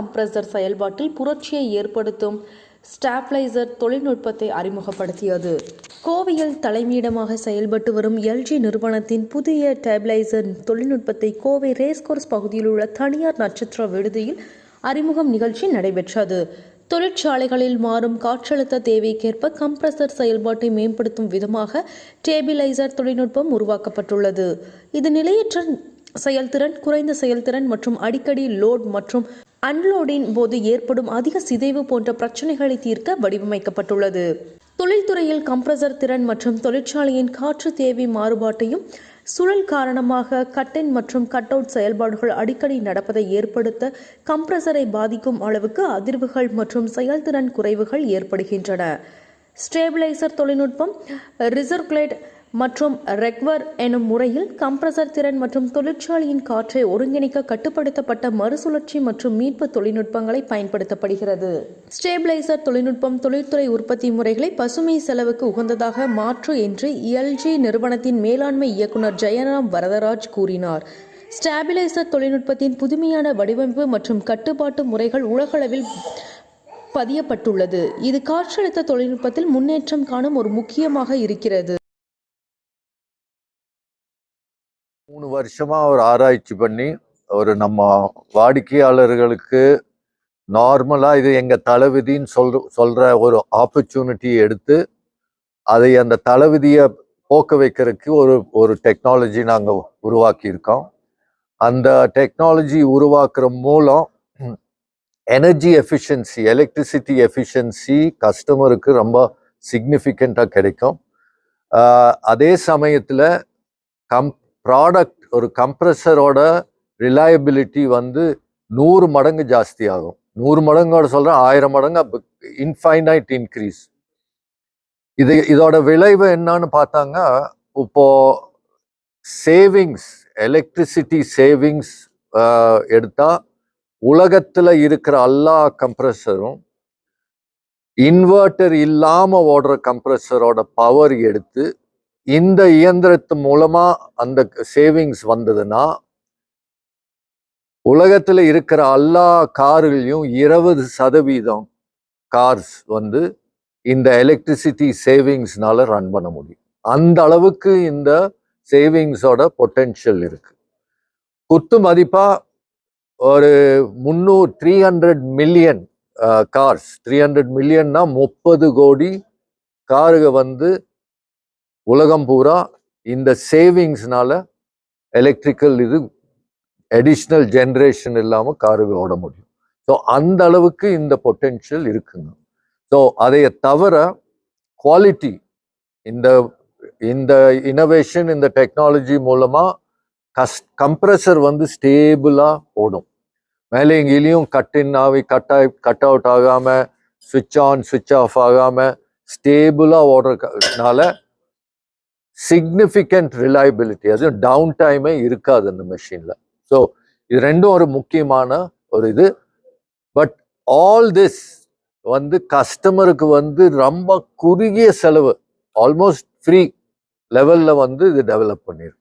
Compressor செயல்பாட்டில் புரட்சியை ஏற்படுத்தும் ஸ்டாப்லைசர் தொழில்நுட்பத்தை அறிமுகப்படுத்தியது. கோவையில் தலைமையிடமாக செயல்பட்டு வரும் எல்ஜி நிறுவனத்தின் புதிய டேப்லைசர் தொழில்நுட்பத்தை கோவை ரேஸ்கோர்ஸ் பகுதியில் உள்ள தனியார் நட்சத்திர விடுதியில் அறிமுகம் நிகழ்ச்சி நடைபெற்றது. தொழிற்சாலைகளில் மாறும் காற்றழுத்த தேவைக்கேற்ப கம்ப்ரஸர் செயல்பாட்டை மேம்படுத்தும் விதமாக டேபிளைசர் தொழில்நுட்பம் உருவாக்கப்பட்டுள்ளது. இது நிலையற்ற செயல்திறன் குறைந்த செயல்திறன் மற்றும் அடிக்கடி லோட் மற்றும் அன்லோடின் போது ஏற்படும் அதிக சிதைவு போன்ற பிரச்சனைகளை தீர்க்க வடிவமைக்கப்பட்டுள்ளது. தொழில்துறையில் கம்ப்ரசர் திறன் மற்றும் தொழிற்சாலையின் காற்று தேவை மாறுபாட்டையும் சுழல் காரணமாக கட்டின் மற்றும் கட் அவுட் செயல்பாடுகள் அடிக்கடி நடப்பதை ஏற்படுத்த கம்ப்ரஸரை பாதிக்கும் அளவுக்கு அதிர்வுகள் மற்றும் செயல்திறன் குறைவுகள் ஏற்படுகின்றன. ஸ்டேபிளைசர் தொழில்நுட்பம் ரிசர்குலேட் மற்றும் ரெக்வர் எனும் முறையில் கம்ப்ரசர் திறன் மற்றும் தொழிற்சாலையின் காற்றை ஒருங்கிணைக்க கட்டுப்படுத்தப்பட்ட மறுசுழற்சி மற்றும் மீட்பு தொழில்நுட்பங்களை பயன்படுத்தப்படுகிறது. ஸ்டேபிளைசர் தொழில்நுட்பம் தொழில்துறை உற்பத்தி முறைகளை பசுமை செலவுக்கு உகந்ததாக மாற்று என்று எல்ஜி நிறுவனத்தின் மேலாண்மை இயக்குனர் ஜெயராம் வரதராஜ் கூறினார். ஸ்டாபிலைசர் தொழில்நுட்பத்தின் புதுமையான வடிவமைப்பு மற்றும் கட்டுப்பாட்டு முறைகள் உலகளவில் பதியப்பட்டுள்ளது. இது காற்றழுத்த தொழில்நுட்பத்தில் முன்னேற்றம் காணும் ஒரு முக்கியமாக இருக்கிறது. மூணு வருஷமாக ஒரு ஆராய்ச்சி பண்ணி ஒரு நம்ம வாடிக்கையாளர்களுக்கு நார்மலாக இது எங்கள் தளவிதின்னு சொல்ற சொல்கிற ஒரு ஆப்பர்ச்சுனிட்டி எடுத்து அதை அந்த தளவிதியை போக்க வைக்கிறதுக்கு ஒரு ஒரு டெக்னாலஜி நாங்கள் உருவாக்கியிருக்கோம். அந்த டெக்னாலஜி உருவாக்குற மூலம் எனர்ஜி எஃபிஷியன்சி எலக்ட்ரிசிட்டி எஃபிஷியன்சி கஸ்டமருக்கு ரொம்ப சிக்னிஃபிகண்ட்டாக கிடைக்கும். அதே சமயத்தில் கம் ப்ராடக்ட் ஒரு கம்ப்ரஸரோட ரிலையபிலிட்டி வந்து நூறு மடங்கு ஜாஸ்தி ஆகும் நூறு மடங்கோட சொல்கிறேன் ஆயிரம் மடங்கு இன்ஃபைனைட் இன்க்ரீஸ் இது இதோட விளைவு என்னன்னு பார்த்தாங்க இப்போ சேவிங்ஸ் எலக்ட்ரிசிட்டி சேவிங்ஸ் எடுத்தால் உலகத்தில் இருக்கிற எல்லா கம்ப்ரஸரும் இன்வெர்ட்டர் இல்லாமல் ஓடுற கம்ப்ரஸரோட பவர் எடுத்து இந்த இயந்திரத்து மூலமா அந்த சேவிங்ஸ் வந்ததுன்னா உலகத்தில் இருக்கிற எல்லா கார்களையும் இருபது சதவீதம் கார்ஸ் வந்து இந்த எலக்ட்ரிசிட்டி சேவிங்ஸ்னால ரன் பண்ண முடியும். அந்த அளவுக்கு இந்த சேவிங்ஸோட பொட்டென்ஷியல் இருக்கு. குத்து மதிப்பா ஒரு முந்நூறு three hundred million cars three hundred மில்லியன்னா முப்பது கோடி காருக வந்து உலகம் பூரா இந்த சேவிங்ஸ்னால எலக்ட்ரிக்கல் இது அடிஷ்னல் ஜென்ரேஷன் இல்லாமல் காரு ஓட முடியும். ஸோ அந்த அளவுக்கு இந்த பொட்டென்ஷியல் இருக்குங்க. ஸோ அதைய தவிர குவாலிட்டி இந்த இந்த இனோவேஷன் இந்த டெக்னாலஜி மூலமாக கஸ் கம்ப்ரஸர் வந்து ஸ்டேபிளாக ஓடும். மேலே எங்கேயும் கட் இன் ஆகி கட் ஆகி கட் அவுட் ஆகாமல் சுவிட்ச் ஆன் சுவிட்ச் ஆஃப் ஆகாம ஸ்டேபிளாக ஓடுறதுனால சிக்னிஃபிகண்ட் ரிலையபிலிட்டி அதுவும் டவுன் டைமே இருக்காது அந்த மிஷினில் ஸோ இது ரெண்டும் ஒரு முக்கியமான ஒரு இது. பட் ஆல் திஸ் வந்து கஸ்டமருக்கு வந்து ரொம்ப குறுகிய செலவு ஆல்மோஸ்ட் ஃப்ரீ லெவலில் வந்து இது டெவலப் பண்ணியிருக்கு